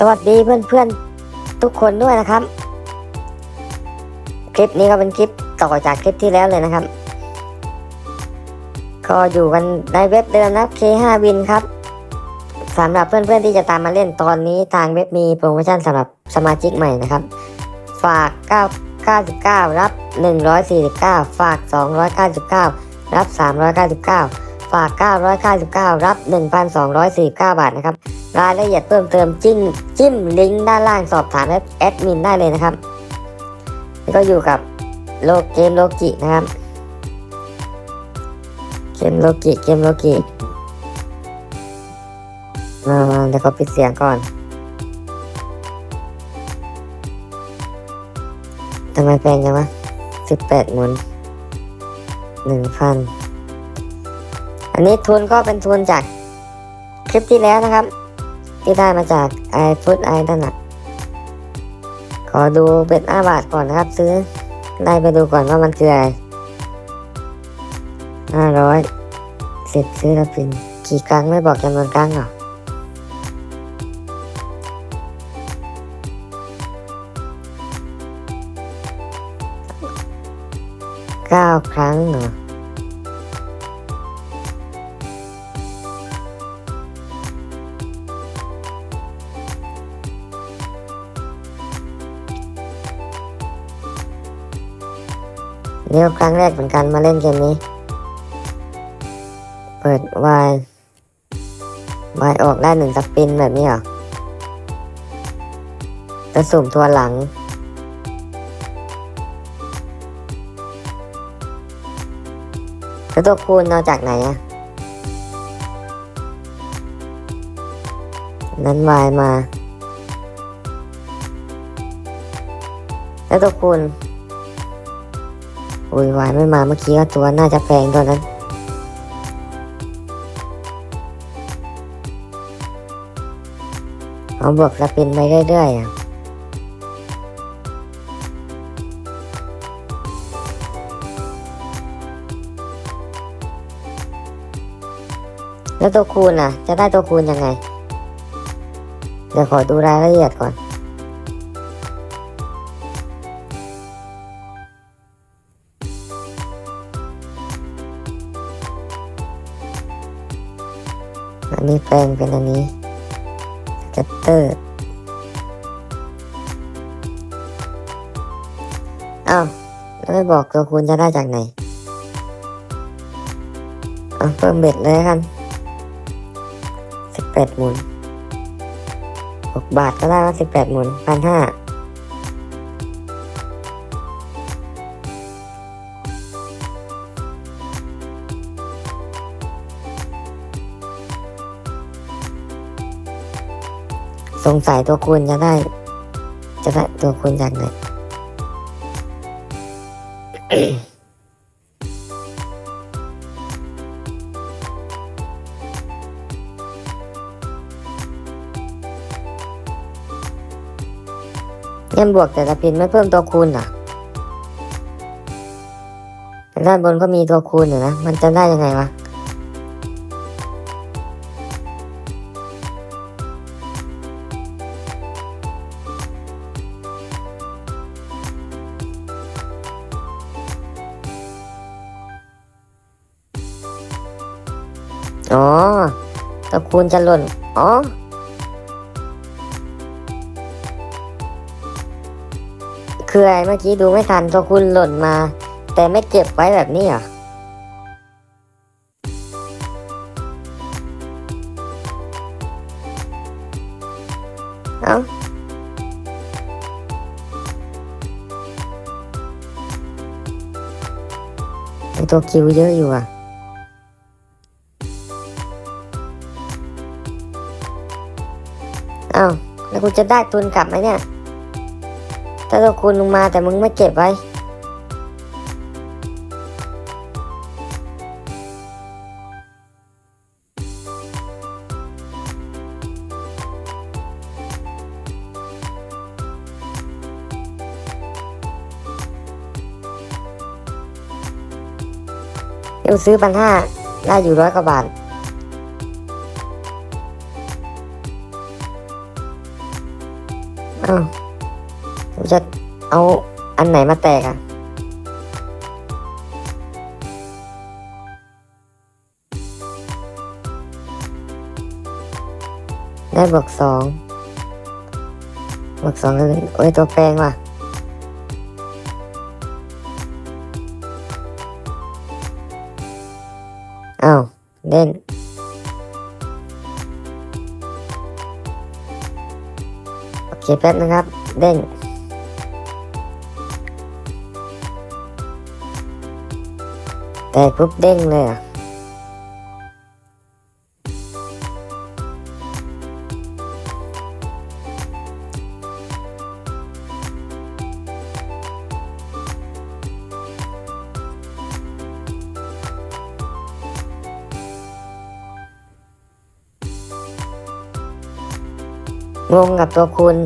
สวัสดีเพื่อนๆทุกคนด้วยนะครับ คลิปนี้ก็เป็นคลิปต่อจากคลิปที่แล้วเลยนะครับ ก็อยู่กันในเว็บเดิมนะครับ K5 Win ครับสำหรับเพื่อนๆที่จะตามมาเล่นตอนนี้ทางเว็บมีโปรโมชั่นสำหรับสมาชิกใหม่นะครับ ฝาก 9 99 รับ 149 ฝาก 299 รับ 399 ฝาก 999 รับ 1,249 บาทนะครับ รายละเอียดเพิ่มเติมจิ้มจิ้มลิงก์ด้านล่างสอบถามแอดมินได้เลยนะครับก็อยู่กับโลกเกมโลกินะครับ เกมโลกิเกมโลกิอ่าเดี๋ยวก็ปิดเสียงก่อนทำไมแพงจังวะสิบแปดหมุนหนึ่งพัน อันนี้ทุนก็เป็นทุนจากคลิปที่แล้วนะครับ ที่ได้มาจากไอฟุตไอนั่นน่ะขอดูเบ็ดอาบาทก่อนนะครับ ซื้อได้ไปดูก่อนว่ามันคืออะไรห้าร้อยเสร็จซื้อแล้วเป็นกี่ครั้งไม่บอกจำนวนครั้งหรอเก้าครั้งเหรอ นี่ก็ครั้งแรกเหมือนกันมาเล่นเกมนี้ เปิดวายวายออกได้หนึ่งสปินแบบนี้เหรอจะสุ่มตัวหลัง แล้วตัวคูณเอาจากไหนอะนั้นวายมา แล้วตัวคูณ อุ้ยวายไม่มาเมื่อกี้ก็ตัวน่าจะแพงตัวนั้น เอาบวกสปินไปเรื่อยๆอะแล้วตัวคูณอะ จะได้ตัวคูณยังไง เดี๋ยวขอดูรายละเอียดก่อน อันนี้แปลงเป็นอันนี้สเก็ตเตอร์อ้าวแล้วไม่บอกตัวคุณจะได้จากไหนเอะเพิ่มเบ็ดเลยกันสิบแปดหมุนหกบาทก็ได้ว่าสิบแปดหมุนพันห้า สงสัยตัวคุณจะได้ จะได้ตัวคุณจากไหนเงินบวกแต่ละพินไม่เพิ่มตัวคูณอแต่ด้านบนก็มีตัวคูณอยู่นะ มันจะได้ยังไงวะ คุณจะหล่น อ๋อ คืออะไรเมื่อกี้ดูไม่ทันตัวคูณหล่นมา แต่ไม่เก็บไว้แบบนี้เหรอเอาไอตัวคิวเยอะอยู่อะ อ้าวแล้วกูจะได้ทุนกลับไหมเนี่ย ถ้าตัวคุณลงมาแต่มึงไม่เก็บไว้เดี๋ยวซื้อพันห้าได้อยู่ร้อยกว่าบาท อ้าวผมจะเอาอันไหนมาแตกอะได้บวกสองบวกสองก็คือโอ้ยตัวแปลงว่ะอ้าวเด้ง โอเคแป๊บนะครับ เด้งแต่ปุ๊บเด้งเลยอะ งงกับตัวคุณ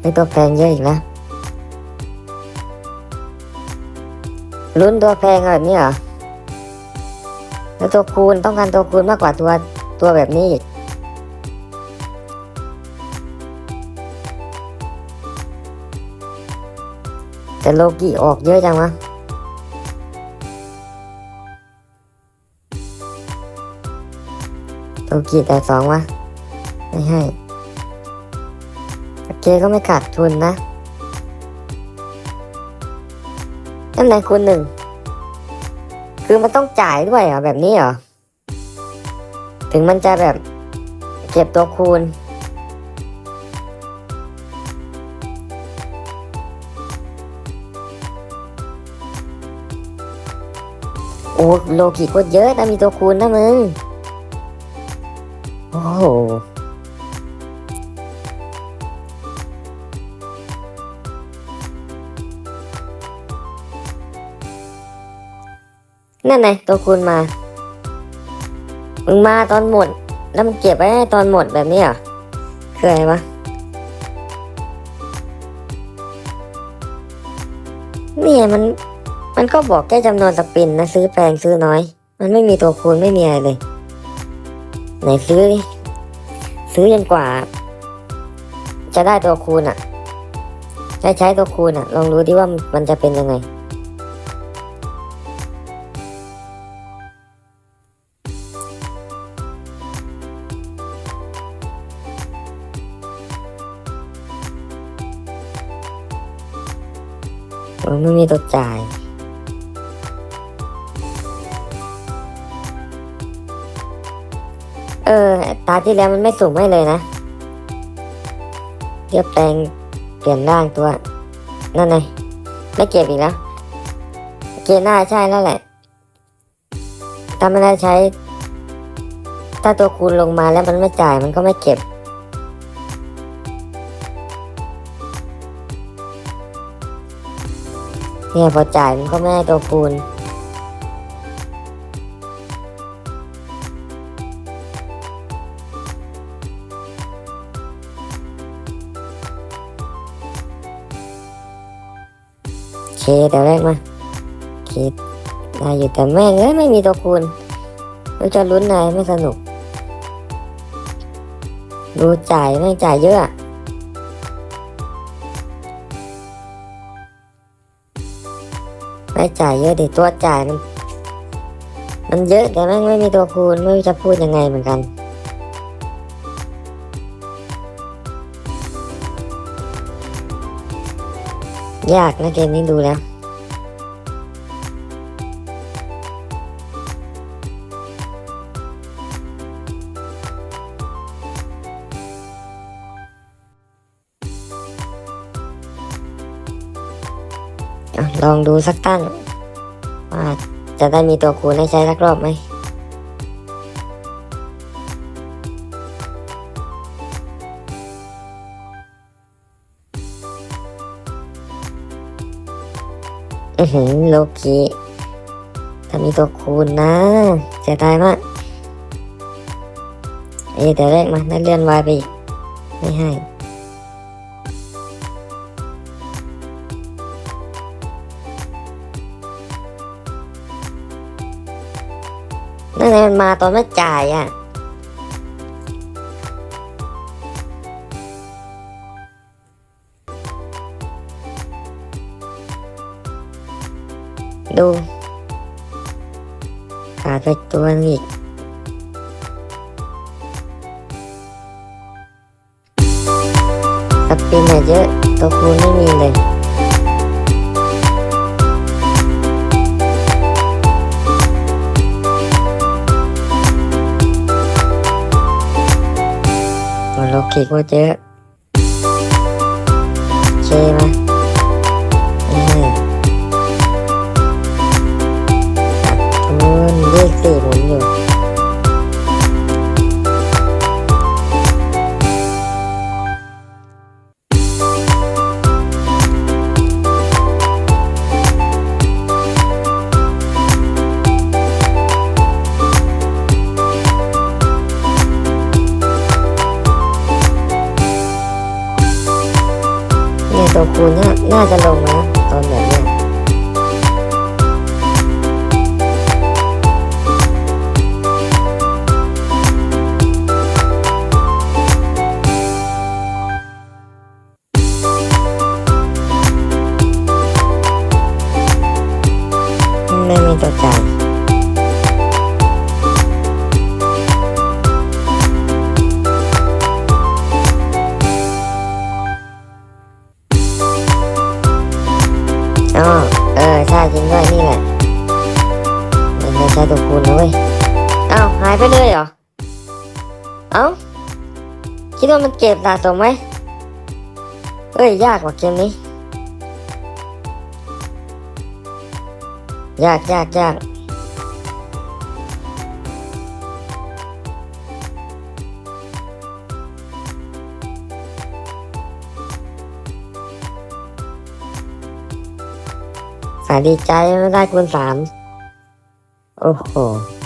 ไอตัวแพงเยอะอีกแล้วลุ้นตัวแพงแบบนี้เหรอแล้วตัวคูณต้องการตัวคูณมากกว่าตัวตัวแบบนี้อีกแต่โลกิออกเยอะจังวะ โลกิแต่สองวะ ไม่ให้ โอเคก็ไม่ขาดทุนนะนั่นไหนคูณหนึ่ง คือมันต้องจ่ายด้วยเหรอ แบบนี้เหรอ ถึงมันจะแบบเก็บตัวคูณ โอ้โลกิโคตรเยอะนะมีตัวคูณนะมึง โอ้โหนั่นไงตัวคูณมา มึงมาตอนหมด แล้วมึงเก็บไว้ให้ตอนหมดแบบนี้เหรอคืออะไรวะเนี่ยมัน มันก็บอกแค่จำนวนสปินนะ ซื้อแพงซื้อน้อย มันไม่มีตัวคูณไม่มีอะไรเลย ไหนซื้อดิซื้อจนกว่า จะได้ตัวคูณอะ่ะใช้ใช้ตัวคูณอะ่ะลองดูดิว่ามันจะเป็นยังไงโอ้ไม่มีตัวจ่าย เออ ตาที่แล้วมันไม่สุ่มให้เลยนะเรียบแปลงเปลี่ยนร่างตัว นั่นไงไม่เก็บอีกแล้ว เกณฑ์หน้าใช่แล้วแหละถ้าไม่ได้ใช้ ถ้าตัวคูณลงมาแล้วมันไม่จ่ายมันก็ไม่เก็บ เนี่ยพอจ่ายมันก็ไม่ให้ตัวคูณ แต่แรกมาเคได้อยู่แต่แม่งเอ้ยไม่มีตัวคูณเราจะลุ้นนายไม่สนุก ดูจ่ายไม่จ่ายเยอะอะไม่จ่ายเยอะดิตัวจ่ายมัน มันเยอะแต่แม่งไม่มีตัวคูณไม่รู้จะพูดยังไงเหมือนกัน ยากนะเกมนี้ดูแล้วลองดูสักตั้งว่าจะได้มีตัวคูณให้ใช้สักรอบไหม อือหือโลกิถ้ามีตัวคูณนะเสียดายมากเอะแต่แรกมาได้เลื่อนวายไปอีก ไม่ให้ นั่นไงมันมาตอนไม่จ่ายอะ ดู ขาดไปตัวนึงอีกสปินอะเยอะตัวคูณไม่มีเลยตัวโลกิกว่าเยอะเคมาอื ตัดทุนเลขสี่หมุนอยู่เนี่ยตัวคูณเนี่ยน่าจะลงนะตอนแบบ ว่ามันเก็บสะสมไหมเอ้ย ยากกว่าเกมนี้ ยากยากยากสายดีใจไม่ได้คูณสาม โอ้โห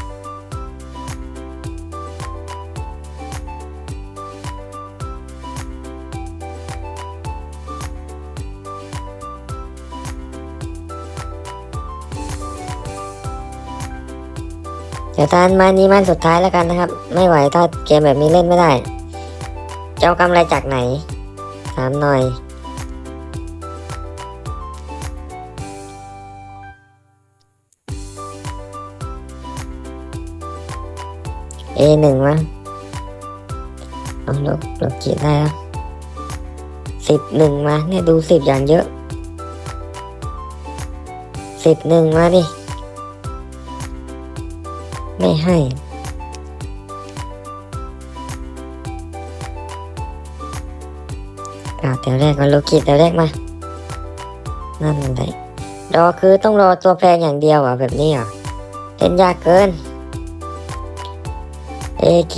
เดี๋ยวตานมานี้มันสุดท้ายแล้วกันนะครับ ไม่ไหวถ้าเกมแบบนี้เล่นไม่ได้ เจะเอากำไรจากไหน ถามหน่อย A หนึ่งมั้งเอาลบลบขีดได้แล้วสิบหนึ่งมาเนี่ยดูสิบอย่างเยอะสิบหนึ่งมาดิ ไม่ให้อ่าวแถวแรกมาลูกิดแถวแรกมา นั่นเลยรอคือต้องรอตัวแพงอย่างเดียวอะแบบนี้อะเล่นยากเกิน AQ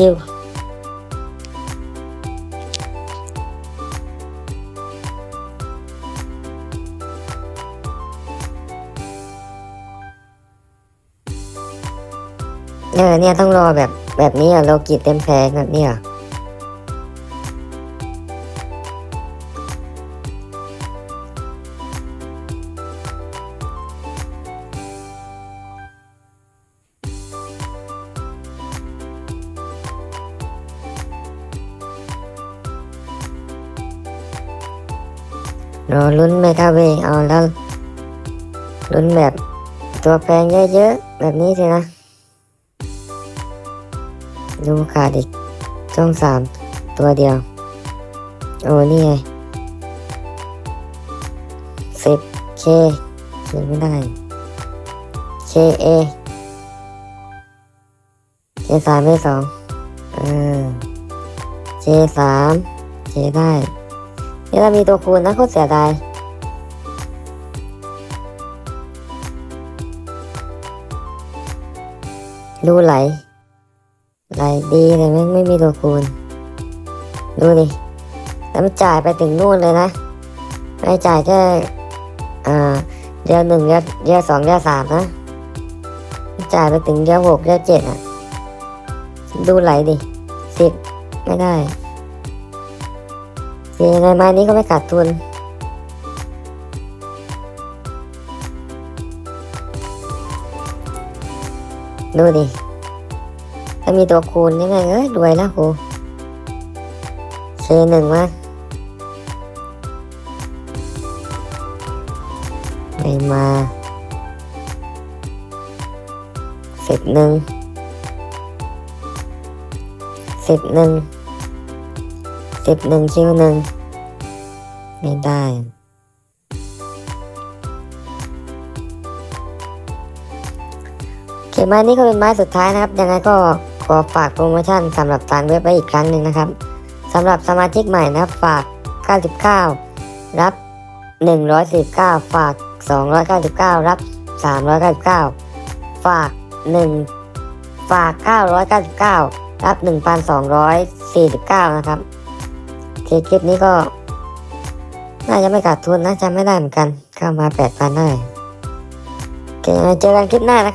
เออเนี่ยต้องรอแบบแบบนี้อะโลกิเต็มแพงแบบนี้อะรอลุ้นเมกาเวย์เอาแล้วลุ้นแบบตัวแพงเยอะๆ แบบนี้สินะ ดูขาดอีกช่องสามตัวเดียว โอ้นี่ไงสิบเคเขียนไม่ได้ เคเอเคสามไม่สองเออเคสามเคได้นี่เรามีตัวคูณนะโคตรเสียดายดูไหล ไหลดีแต่ไม่ไม่มีตัวคูณ ดูดิ แล้วมันจ่ายไปถึงนู่นเลยนะไม่จ่ายแค่อ่าเดือนหนึ่งเดือนเดือนสองเดือนสามนะ จ่ายไปถึงเดือนหกเดือนเจ็ดอะ ดูไหลดิสิบไม่ได้เสียในไม้นี้ก็ไม่ขาดทุนดูดิ ถ้ามีตัวคูณยังไงเอ้ยรวยแล้วครูเคหนึ่งมาไม่มาสิบหนึ่งสิบหนึ่งสิบหนึ่งคิวหนึ่งไม่ได้โอเคไม้นี้ก็เป็นไม้สุดท้ายนะครับยังไงก็ ขอฝากโปรโมชั่นสำหรับทางเว็บไว้อีกครั้งหนึ่งนะครับสำหรับสมาชิกใหม่นะฝาก 99 รับ 149 ฝาก 299 รับ 399 ฝาก 1 ฝาก 999 รับ 1,249 นะครับเคคลิปนี้ก็ น่าจะไม่ขาดทุนนะจำไม่ได้เหมือนกัน เข้ามา 8,000ได้โอเคเจอกันคลิปหน้านะครับ